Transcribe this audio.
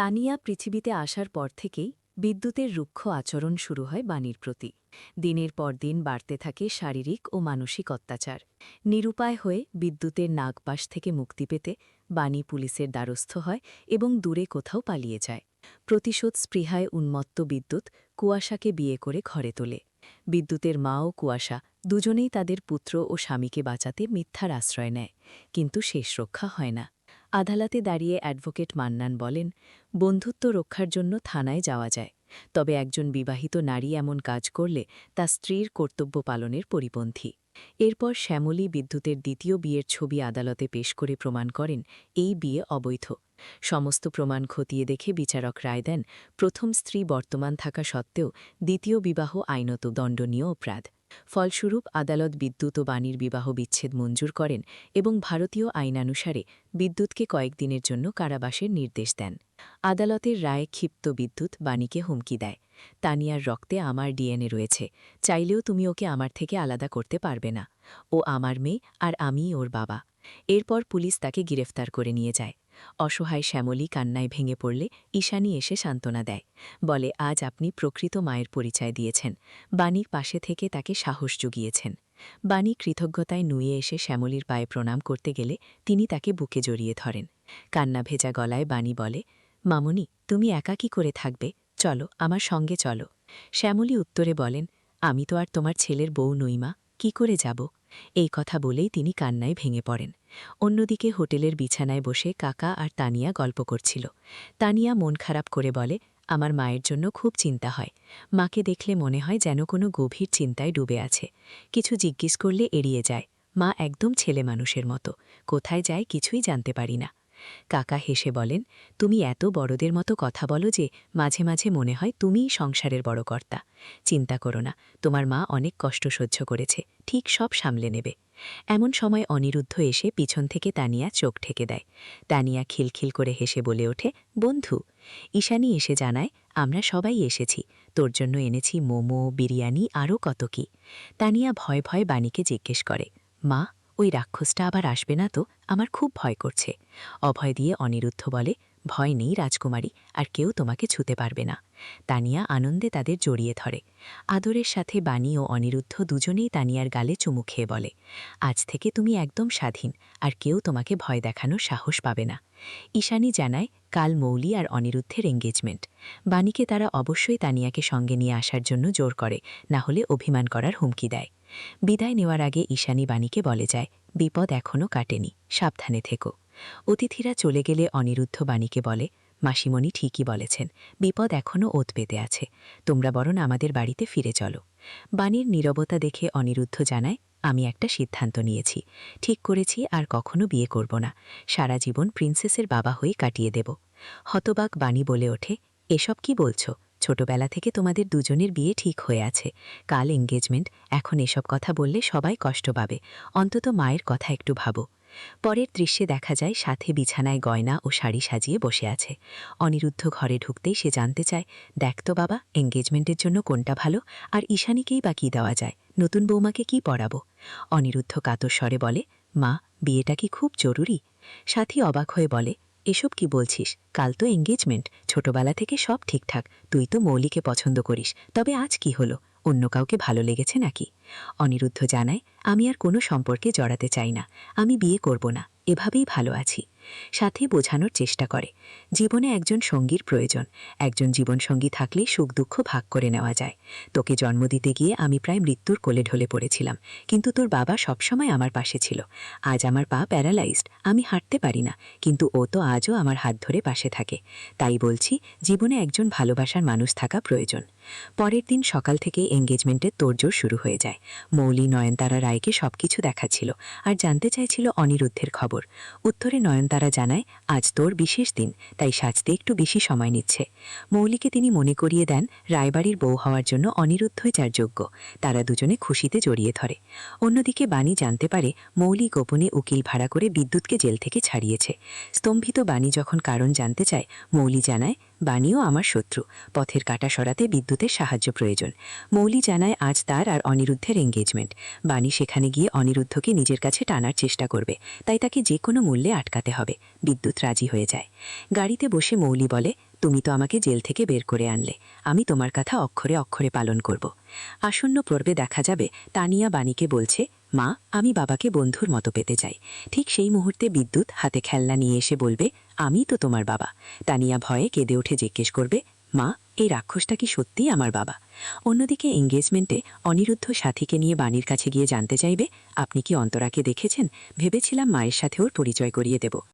তানিয়া পৃথিবীতে আসার পর থেকেই বিদ্যুতের রুক্ষ আচরণ শুরু হয় বাণীর প্রতি। দিনের পর দিন বাড়তে থাকে শারীরিক ও মানসিক অত্যাচার। নিরুপায় হয়ে বিদ্যুতের নাগপাশ থেকে মুক্তি পেতে বাণী পুলিশের দ্বারস্থ হয় এবং দূরে কোথাও পালিয়ে যায়। প্রতিশোধ স্পৃহায় উন্মত্ত বিদ্যুৎ কুয়াশাকে বিয়ে করে ঘরে তোলে। বিদ্যুতের মা ও কুয়াশা দুজনেই তাদের পুত্র ও স্বামীকে বাঁচাতে মিথ্যার আশ্রয় নেয়, কিন্তু শেষ রক্ষা হয় না। আদালতে দাঁড়িয়ে অ্যাডভোকেট মান্নান বলেন, বন্ধুত্ব রক্ষার জন্য থানায় যাওয়া যায়। তবে একজন বিবাহিত নারী এমন কাজ করলে তা স্ত্রীর কর্তব্য পালনের পরিপন্থী। এরপর শ্যামলী বিদ্যুতের দ্বিতীয় বিয়ের ছবি আদালতে পেশ করে প্রমাণ করেন, এই বিয়ে অবৈধ। সমস্ত প্রমাণ খতিয়ে দেখে বিচারক রায় দেন, প্রথম স্ত্রী বর্তমান থাকা সত্ত্বেও দ্বিতীয় বিবাহ আইনত দণ্ডনীয় অপরাধ। ফলস্বরূপ আদালত বিদ্যুৎ ও বাণীর বিবাহ বিচ্ছেদ মঞ্জুর করেন এবং ভারতীয় আইনানুসারে বিদ্যুৎকে কয়েকদিনের জন্য কারাবাসের নির্দেশ দেন। আদালতের রায়ে ক্ষিপ্ত বিদ্যুৎ বাণীকে হুমকি দেয়। তানিয়ার রক্তে আমার ডিএনএ রয়েছে, চাইলেও তুমি ওকে আমার থেকে আলাদা করতে পারবে না। ও আমার মেয়ে আর আমিই ওর বাবা। এরপর পুলিশ তাকে গ্রেফতার করে নিয়ে যায়। অসহায় শ্যামলী কান্নায় ভেঙে পড়লে ঈশানী এসে সান্ত্বনা দেয়। বলে, আজ আপনি প্রকৃত মায়ের পরিচয় দিয়েছেন। বাণীর পাশে থেকে তাকে সাহস জুগিয়েছেন। বাণী কৃতজ্ঞতায় নুয়ে এসে শ্যামলীর পায়ে প্রণাম করতে গেলে তিনি তাকে বুকে জড়িয়ে ধরেন। কান্না ভেজা গলায় বাণী বলে, মামনি, তুমি একা কি করে থাকবে? চলো, আমার সঙ্গে চলো। শ্যামলী উত্তরে বলেন, আমি তো আর তোমার ছেলের বউ নই মা, কি করে যাব? এই কথা বলেই তিনি কান্নায় ভেঙে পড়েন। অন্যদিকে হোটেলের বিছানায় বসে কাকা আর তানিয়া গল্প করছিল। তানিয়া মন খারাপ করে বলে, আমার মায়ের জন্য খুব চিন্তা হয়। মাকে দেখলে মনে হয় যেন কোনো গভীর চিন্তায় ডুবে আছে। কিছু জিজ্ঞেস করলে এড়িয়ে যায়। মা একদম ছেলে মানুষের মতো। কোথায় যায় কিছুই জানতে পারি না। কাকা হেসে বলেন, তুমি এত বড়দের মতো কথা বলো যে মাঝে মাঝে মনে হয় তুমিই সংসারের বড় কর্তা। চিন্তা করো না, তোমার মা অনেক কষ্ট সহ্য করেছে, ঠিক সব সামলে নেবে এমন সময় অনিরুদ্ধ এসে পিছন থেকে তানিয়া চোখ ঠেকে দেয়। তানিয়া খিলখিল করে হেসে বলে ওঠে, বন্ধু, ঈশানি এসে জানায়, আমরা সবাই এসেছি, তোর জন্য এনেছি মোমো, বিরিয়ানি আরও কত কি তানিয়া ভয় ভয় বাণীকে জিজ্ঞেস করে, মা ওই রাক্ষসটা আবার আসবে না তো? আমার খুব ভয় করছে। অভয় দিয়ে অনিরুদ্ধ বলে, ভয় নেই রাজকুমারী, আর কেউ তোমাকে ছুতে পারবে না। তানিয়া আনন্দে তাদের জড়িয়ে ধরে। আদরের সাথে বাণী ও অনিরুদ্ধ দুজনেই তানিয়ার গালে চুমু খেয়ে বলে, আজ থেকে তুমি একদম স্বাধীন, আর কেউ তোমাকে ভয় দেখানোর সাহস পাবে না। ঈশানী জানায়, কাল মৌলি আর অনিরুদ্ধের এঙ্গেজমেন্ট বাণীকে তারা অবশ্যই তানিয়াকে সঙ্গে নিয়ে আসার জন্য জোর করে, না হলে অভিমান করার হুমকি দেয়। বিদায় নেওয়ার আগে ঈশানী বাণীকে বলে যায়, বিপদ এখনও কাটেনি, সাবধানে থেকো। অতিথিরা চলে গেলে অনিরুদ্ধ বাণীকে বলে, মাসিমণি ঠিকই বলেছেন, বিপদ এখনও ওত পেতে আছে, তোমরা বরং আমাদের বাড়িতে ফিরে চলো। বাণীর নীরবতা দেখে অনিরুদ্ধ জানায়, আমি একটা সিদ্ধান্ত নিয়েছি, ঠিক করেছি আর কখনো বিয়ে করব না, সারা জীবন প্রিন্সেসের বাবা হয়ে কাটিয়ে দেব। হতবাক বাণী বলে ওঠে, এসব কি বলছো? ছোটবেলা থেকে তোমাদের দুজনের বিয়ে ঠিক হয়ে আছে। কাল এঙ্গেজমেন্ট এখন এসব কথা বললে সবাই কষ্ট পাবে। অন্তত মায়ের কথা একটু ভাবো। পরের দৃশ্যে দেখা যায়, সাথে বিছানায় গয়না ও শাড়ি সাজিয়ে বসে আছে। অনিরুদ্ধ ঘরে ঢুকতেই সে জানতে চায়, দেখ তো বাবা এঙ্গেজমেন্টের জন্য কোনটা ভালো? আর ঈশানীকেই বা কী দেওয়া যায়? নতুন বৌমাকে কি পড়াবো? অনিরুদ্ধ কাতর স্বরে বলে, মা, বিয়েটা কি খুব জরুরি? সাথী অবাক হয়ে বলে এসব কি বলছিস? কাল তো এঙ্গেজমেন্ট ছোটবেলা থেকে সব ঠিকঠাক। তুই তো মৌলিকে পছন্দ করিস। তবে আজ কি হলো? অন্য কাউকে ভালো লেগেছে নাকি? অনিরুদ্ধ জানায়, আমি আর কোনো সম্পর্কে জড়াতে চাই না। আমি বিয়ে করব না। এভাবেই ভালো আছি। সাথে বোঝানোর চেষ্টা করে। জীবনে একজন সঙ্গীর প্রয়োজন। একজন জীবনসঙ্গী থাকলে সুখ দুঃখ ভাগ করে নেওয়া যায়। তোকে জন্ম দিতে গিয়ে আমি প্রায় মৃত্যুর কোলে ঢলে পড়েছিলাম। কিন্তু তোর বাবা সবসময় আমার পাশে ছিল। আজ আমার পা প্যারালাইজড, আমি হাঁটতে পারি না। কিন্তু ও তো আজও আমার হাত ধরে পাশে থাকে। তাই বলছি, জীবনে একজন ভালোবাসার মানুষ থাকা প্রয়োজন। পরের দিন সকাল থেকে এঙ্গেজমেন্টের তোড়জোড় শুরু হয়ে যায়। মৌলি নয়নতারা রায়কে সবকিছু দেখাচ্ছিল আর জানতে চাইছিল অনিরুদ্ধের খবর। উত্তরে নয়নতারা জানায়, আজ তোর বিশেষ দিন, তাই সাজতে একটু বেশি সময় নিচ্ছে। মৌলিকে তিনি মনে করিয়ে দেন, রায়বাড়ির বউ হওয়ার জন্য অনিরুদ্ধই যার যোগ্য, তারা দুজনে খুশিতে জড়িয়ে ধরে। অন্যদিকে বাণী জানতে পারে, মৌলি গোপনে উকিল ভাড়া করে বিদ্যুৎকে জেল থেকে ছাড়িয়েছে। স্তম্ভিত বাণী যখন কারণ জানতে চায়, মৌলি জানায় বাণীও আমার শত্রু। পথের কাটা সরাতে বিদ্যুতের সাহায্য প্রয়োজন। মৌলি জানায়, আজ তার আর অনিরুদ্ধের এঙ্গেজমেন্ট বাণী সেখানে গিয়ে অনিরুদ্ধকে নিজের কাছে টানার চেষ্টা করবে। তাই তাকে যে কোনো মূল্যে আটকাতে হবে। বিদ্যুৎ রাজি হয়ে যায়। গাড়িতে বসে মৌলি বলে, তুমি তো আমাকে জেল থেকে বের করে আনলে। আমি তোমার কথা অক্ষরে অক্ষরে পালন করব। আসন্ন পর্বে দেখা যাবে, তানিয়া বাণীকে বলছে মা, আমি বাবাকে বন্ধুর মতো পেতে চাই। ঠিক সেই মুহূর্তে বিদ্যুৎ হাতে খেলনা নিয়ে এসে বলবে, আমি তো তোমার বাবা। তানিয়া ভয়ে কেঁদে উঠে জিজ্ঞেস করবে, মা, এই রাক্ষসটা কি সত্যিই আমার বাবা? অন্যদিকে এঙ্গেজমেন্টে অনিরুদ্ধ সাথীকে নিয়ে বাণীর কাছে গিয়ে জানতে চাইবে, আপনি কি অন্তরাকে দেখেছেন? ভেবেছিলাম মায়ের সাথে ওর পরিচয় করিয়ে দেব।